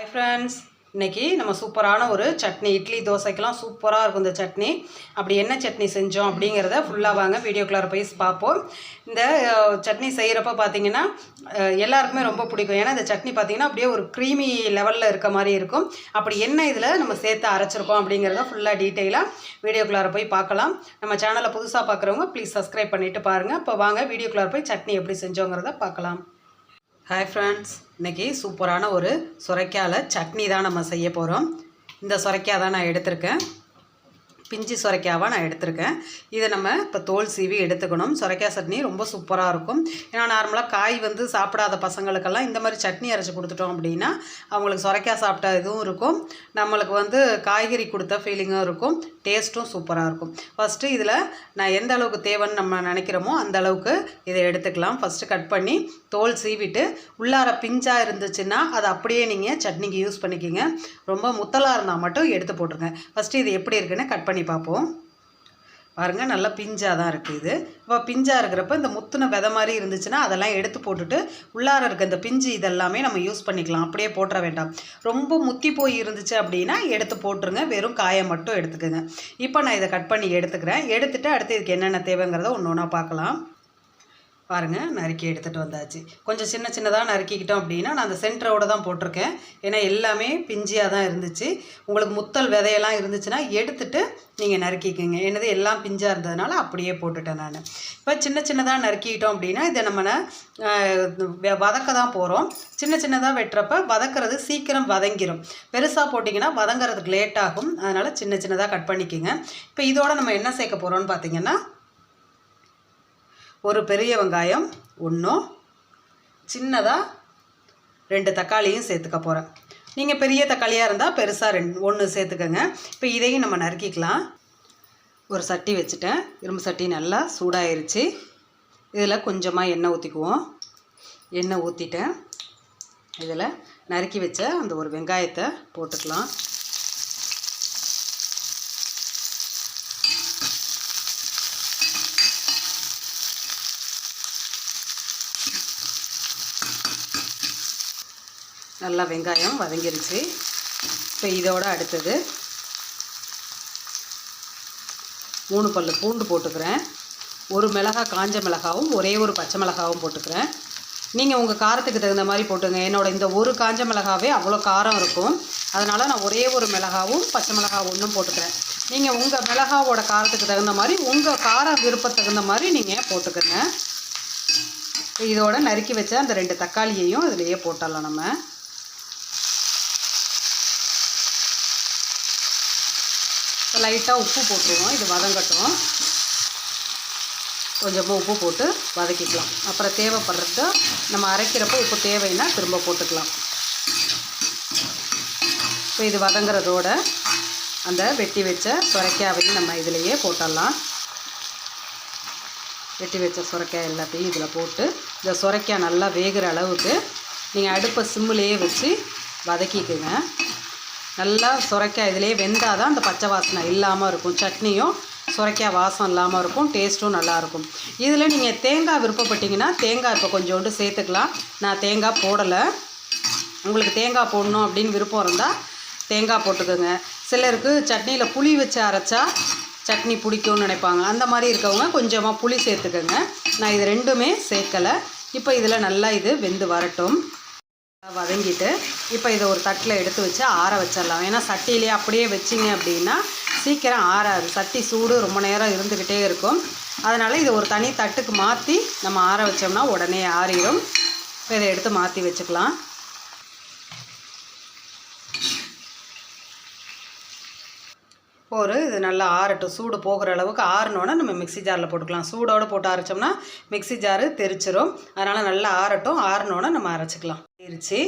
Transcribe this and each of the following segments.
Hi friends இன்றைக்கி நம்ம சூப்பரான ஒரு சட்னி இட்லி தோசைக்கெலாம் சூப்பராக இருக்கும் இந்த சட்னி. அப்படி என்ன சட்னி செஞ்சோம் அப்படிங்கிறத ஃபுல்லாக வாங்க வீடியோக்குள்ளார போய் பார்ப்போம். இந்த சட்னி செய்கிறப்ப பார்த்தீங்கன்னா எல்லாருக்குமே ரொம்ப பிடிக்கும். ஏன்னா இந்த சட்னி பார்த்தீங்கன்னா அப்படியே ஒரு க்ரீமி லெவலில் இருக்க மாதிரி இருக்கும். அப்படி என்ன இதில் நம்ம சேர்த்து அரைச்சிருக்கோம் அப்படிங்கிறத ஃபுல்லாக டீட்டெயிலாக வீடியோக்குள்ளார போய் பார்க்கலாம். நம்ம சேனலை புதுசாக பார்க்குறவங்க ப்ளீஸ் சப்ஸ்கிரைப் பண்ணிவிட்டு பாருங்கள் இப்போ வாங்க வீடியோக்குள்ளார போய் சட்னி எப்படி செஞ்சோங்கிறத பார்க்கலாம். ஹாய் ஃப்ரெண்ட்ஸ் இன்னைக்கு சூப்பரான ஒரு சுரைக்காயில் சட்னி தான் நம்ம செய்ய போகிறோம் இந்த சுரைக்காய் தான் நான் எடுத்திருக்கேன். பிஞ்சு சுரைக்காவாக நான் எடுத்திருக்கேன். இதை நம்ம இப்போ தோல் சீவி எடுத்துக்கணும். சுரைக்காய் சட்னி ரொம்ப சூப்பராக இருக்கும். ஏன்னா நார்மலாக காய் வந்து சாப்பிடாத பசங்களுக்கெல்லாம் இந்த மாதிரி சட்னி அரைச்சி கொடுத்துட்டோம் அப்படின்னா அவங்களுக்கு சுரைக்காய் சாப்பிட்ட இதுவும் இருக்கும். நம்மளுக்கு வந்து காய்கறி கொடுத்த ஃபீலிங்கும் இருக்கும். டேஸ்ட்டும் சூப்பராக இருக்கும். ஃபஸ்ட்டு இதில் நான் எந்த அளவுக்கு தேவைன்னு நம்ம நினைக்கிறோமோ அந்த அளவுக்கு இதை எடுத்துக்கலாம். ஃபஸ்ட்டு கட் பண்ணி தோல் சீவிட்டு உள்ளார பிஞ்சாக இருந்துச்சுன்னா அதை அப்படியே நீங்கள் சட்னிக்கு யூஸ் பண்ணிக்கிங்க. ரொம்ப முத்தலாக இருந்தால் மட்டும் எடுத்து போட்டுருங்க. ஃபஸ்ட்டு இது எப்படி இருக்குன்னு கட் பண்ணி பார்ப்போம். பாருங்கள் நல்லா பிஞ்சாக தான் இருக்குது இது. இப்போ பிஞ்சாக இருக்கிறப்ப இந்த முத்துன விதை மாதிரி இருந்துச்சுன்னா அதெல்லாம் எடுத்து போட்டுட்டு உள்ளார இருக்க இந்த பிஞ்சு இதெல்லாமே நம்ம யூஸ் பண்ணிக்கலாம். அப்படியே போட்டுற வேண்டாம். ரொம்ப முத்தி போய் இருந்துச்சு அப்படின்னா எடுத்து போட்டுருங்க. வெறும் காயை மட்டும் எடுத்துக்கோங்க. இப்போ நான் இதை கட் பண்ணி எடுத்துக்கிறேன். எடுத்துகிட்டு அடுத்து இதுக்கு என்னென்ன தேவைங்கிறத ஒன்று ஒன்றா பார்க்கலாம். பாருங்கள் நறுக்கி எடுத்துகிட்டு வந்தாச்சு. கொஞ்சம் சின்ன சின்னதாக நறுக்கிக்கிட்டோம் அப்படின்னா நான் அந்த சென்டரோடு தான் போட்டிருக்கேன். ஏன்னா எல்லாமே பிஞ்சியாக தான் இருந்துச்சு. உங்களுக்கு முத்தல் விதையெல்லாம் இருந்துச்சுன்னா எடுத்துட்டு நீங்கள் நறுக்கிக்கோங்க. என்னது எல்லாம் பிஞ்சாக இருந்ததுனால அப்படியே போட்டுட்டேன் நான். இப்போ சின்ன சின்னதாக நறுக்கிக்கிட்டோம் அப்படின்னா இதை நம்ம வதக்க தான் போகிறோம் சின்ன சின்னதாக வெட்டுறப்ப வதக்கிறது சீக்கிரம் வதங்கிடும் பெருசாக போட்டிங்கன்னா வதங்குறதுக்கு லேட் ஆகும். அதனால் சின்ன சின்னதாக கட் பண்ணிக்கோங்க. இப்போ இதோட நம்ம என்ன சேர்க்க போகிறோம்னு பார்த்தீங்கன்னா ஒரு பெரிய வெங்காயம் ஒன்றும் சின்னதாக ரெண்டு தக்காளியும் சேர்த்துக்க போகிறேன் நீங்கள் பெரிய தக்காளியாக இருந்தால் பெருசாக ரெண்டு ஒன்று சேர்த்துக்கோங்க. இப்போ இதையும் நம்ம நறுக்கிக்கலாம். ஒரு சட்டி வச்சுட்டேன். இரும்பு சட்டி நல்லா சூடாயிருச்சு. இதில் கொஞ்சமாக எண்ணெய் ஊற்றிக்குவோம் எண்ணெய் ஊற்றிட்டேன் இதில் நறுக்கி வச்ச அந்த ஒரு வெங்காயத்தை போட்டுக்கலாம். நல்லா வெங்காயம் வதங்கிருச்சு. இப்போ இதோட அடுத்தது மூணு பல் பூண்டு போட்டுக்கிறேன். ஒரு மிளகாய் காஞ்ச மிளகாவும் ஒரே ஒரு பச்சை மிளகாவும் போட்டுக்கிறேன். நீங்கள் உங்கள் காரத்துக்கு தகுந்த மாதிரி போட்டுங்க. என்னோடய இந்த ஒரு காஞ்ச மிளகாவே அவ்வளோ காரம் இருக்கும். அதனால் நான் ஒரே ஒரு மிளகாவும் பச்சை மிளகா ஒன்றும் போட்டுக்கிறேன். நீங்கள் உங்கள் மிளகாவோட காரத்துக்கு தகுந்த மாதிரி உங்கள் கார விருப்பத்துக்கு தகுந்த மாதிரி நீங்கள் போட்டுக்கோங்க. இதோட நறுக்கி வச்ச அந்த ரெண்டு தக்காளியையும் அதிலேயே போட்டுடலாம் நம்ம. இப்போ லைட்டாக உப்பு போட்டுருவோம். இது வதங்கட்டும். கொஞ்சமாக உப்பு போட்டு வதக்கிக்கலாம். அப்புறம் தேவைப்படுறது நம்ம அரைக்கிறப்போ உப்பு தேவைன்னா திரும்ப போட்டுக்கலாம். இப்போ இது வதங்குறதோட அந்த வெட்டி வச்ச சுரைக்காவையும் நம்ம இதிலையே போட்டுடலாம் வெட்டி வச்ச சுரைக்காய் எல்லாத்தையும் இதில் போட்டு இந்த சுரைக்காய் நல்லா வேகிற அளவுக்கு நீங்கள் அடுப்பை சிம்மிலேயே வச்சு வதக்கிக்குங்க. நல்லா சுரைக்காய் இதிலே வெந்தால் தான் அந்த பச்சை வாசனை இல்லாமல் இருக்கும். சட்னியும் சுரைக்காய் வாசம் இல்லாமல் இருக்கும். டேஸ்ட்டும் நல்லாயிருக்கும் இதில் நீங்கள் தேங்காய் விருப்பப்பட்டீங்கன்னா தேங்காய் இப்போ கொஞ்சோண்டு சேர்த்துக்கலாம். நான் தேங்காய் போடலை. உங்களுக்கு தேங்காய் போடணும் அப்படின்னு விருப்பம் இருந்தால் தேங்காய் போட்டுக்கோங்க. சிலருக்கு சட்னியில் புளி வச்சு அரைச்சா சட்னி பிடிக்கும்னு நினைப்பாங்க. அந்த மாதிரி இருக்கவங்க கொஞ்சமாக புளி சேர்த்துக்கோங்க. நான் இது ரெண்டுமே சேர்க்கலை. இப்போ இதில் நல்லா இது வெந்து வரட்டும். வதங்கிட்டு இப்போ இதை ஒரு தட்டில் எடுத்து வச்சு ஆற வச்சிடலாம். ஏன்னா சட்டியிலே அப்படியே வச்சிங்க அப்படின்னா சீக்கிரம் ஆறாது. சட்டி சூடு ரொம்ப நேரம் இருந்துக்கிட்டே இருக்கும். அதனால் இதை ஒரு தனி தட்டுக்கு மாற்றி நம்ம ஆற வச்சோம்னா உடனே ஆறிடும் இப்போ இதை எடுத்து மாற்றி வச்சுக்கலாம். ஒரு இது நல்லா ஆறட்டும். சூடு போகிற அளவுக்கு ஆறினோன்னா நம்ம மிக்ஸி ஜாரில் போட்டுக்கலாம். சூடோடு போட்டு அரைச்சோம்னா மிக்ஸி ஜாரு தெரிச்சிரும். அதனால் நல்லா ஆறட்டும். ஆறினோன்னா நம்ம அரைச்சிக்கலாம். இருச்சு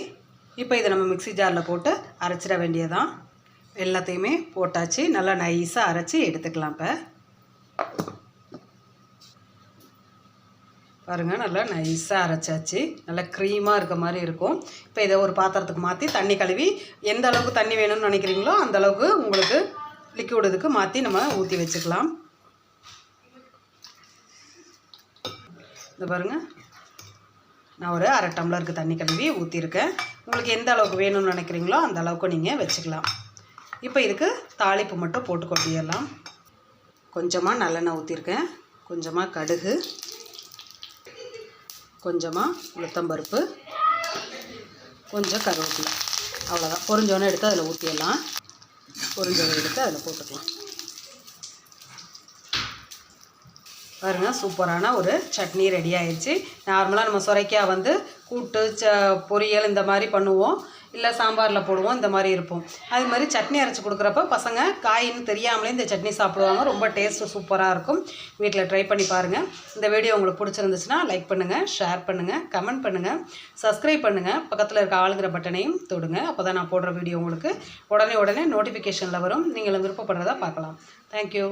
இப்போ இதை நம்ம மிக்ஸி ஜாரில் போட்டு அரைச்சிட வேண்டியதான் எல்லாத்தையுமே போட்டாச்சு. நல்லா நைஸாக அரைச்சி எடுத்துக்கலாம் இப்போ. பாருங்கள் நல்லா நைஸாக அரைச்சாச்சு. நல்லா க்ரீமாக இருக்க மாதிரி இருக்கும். இப்போ இதை ஒரு பாத்திரத்துக்கு மாற்றி தண்ணி கழுவி எந்த அளவுக்கு தண்ணி வேணும்னு நினைக்கிறீங்களோ அந்த அளவுக்கு உங்களுக்கு லிக்விட் இதுக்கு மாற்றி நம்ம ஊற்றி வச்சுக்கலாம். இந்த பாருங்கள் நான் ஒரு அரை டம்ளருக்கு தண்ணி கழுவி ஊற்றிருக்கேன் உங்களுக்கு எந்த அளவுக்கு வேணும்னு நினைக்கிறீங்களோ அந்த அளவுக்கு நீங்கள் வச்சுக்கலாம். இப்போ இதுக்கு தாளிப்பு மட்டும் போட்டு கொட்டிடலாம். கொஞ்சமாக நல்லெண்ணெய் ஊற்றிருக்கேன் கொஞ்சமாக கடுகு. கொஞ்சமாக உளுத்தம்பருப்பு கொஞ்சம் கருவேப்பிலை. அவ்வளோதான் பொறிஞ்சோன்னே எடுத்து அதில் ஊற்றிடலாம் பொரிஞ்சதை எடுத்து அதில் போட்டுக்கலாம். பாருங்க சூப்பரான ஒரு சட்னி ரெடி ஆயிடுச்சு. நார்மலாக நம்ம சுரைக்காய் வந்து கூட்டு ச பொரியல் இந்த மாதிரி பண்ணுவோம். இல்லை சாம்பாரில் போடுவோம் இந்த மாதிரி இருப்போம். அது மாதிரி சட்னி அரைச்சி கொடுக்குறப்ப பசங்க காயின்னு தெரியாமலே இந்த சட்னி சாப்பிடுவாங்க. ரொம்ப டேஸ்ட்டு சூப்பராக இருக்கும். வீட்டில் ட்ரை பண்ணி பாருங்கள் இந்த வீடியோ உங்களுக்கு பிடிச்சிருந்துச்சுன்னா லைக் பண்ணுங்கள் ஷேர் பண்ணுங்கள் கமெண்ட் பண்ணுங்கள் சப்ஸ்கிரைப் பண்ணுங்கள் பக்கத்தில் இருக்க ஆளுங்கிற பட்டனையும் தொடுங்க. அப்போ தான் நான் போடுற வீடியோ உங்களுக்கு உடனே உடனே நோட்டிஃபிகேஷனில் வரும். நீங்கள் விருப்பப்படுறதா பார்க்கலாம். தேங்க்யூ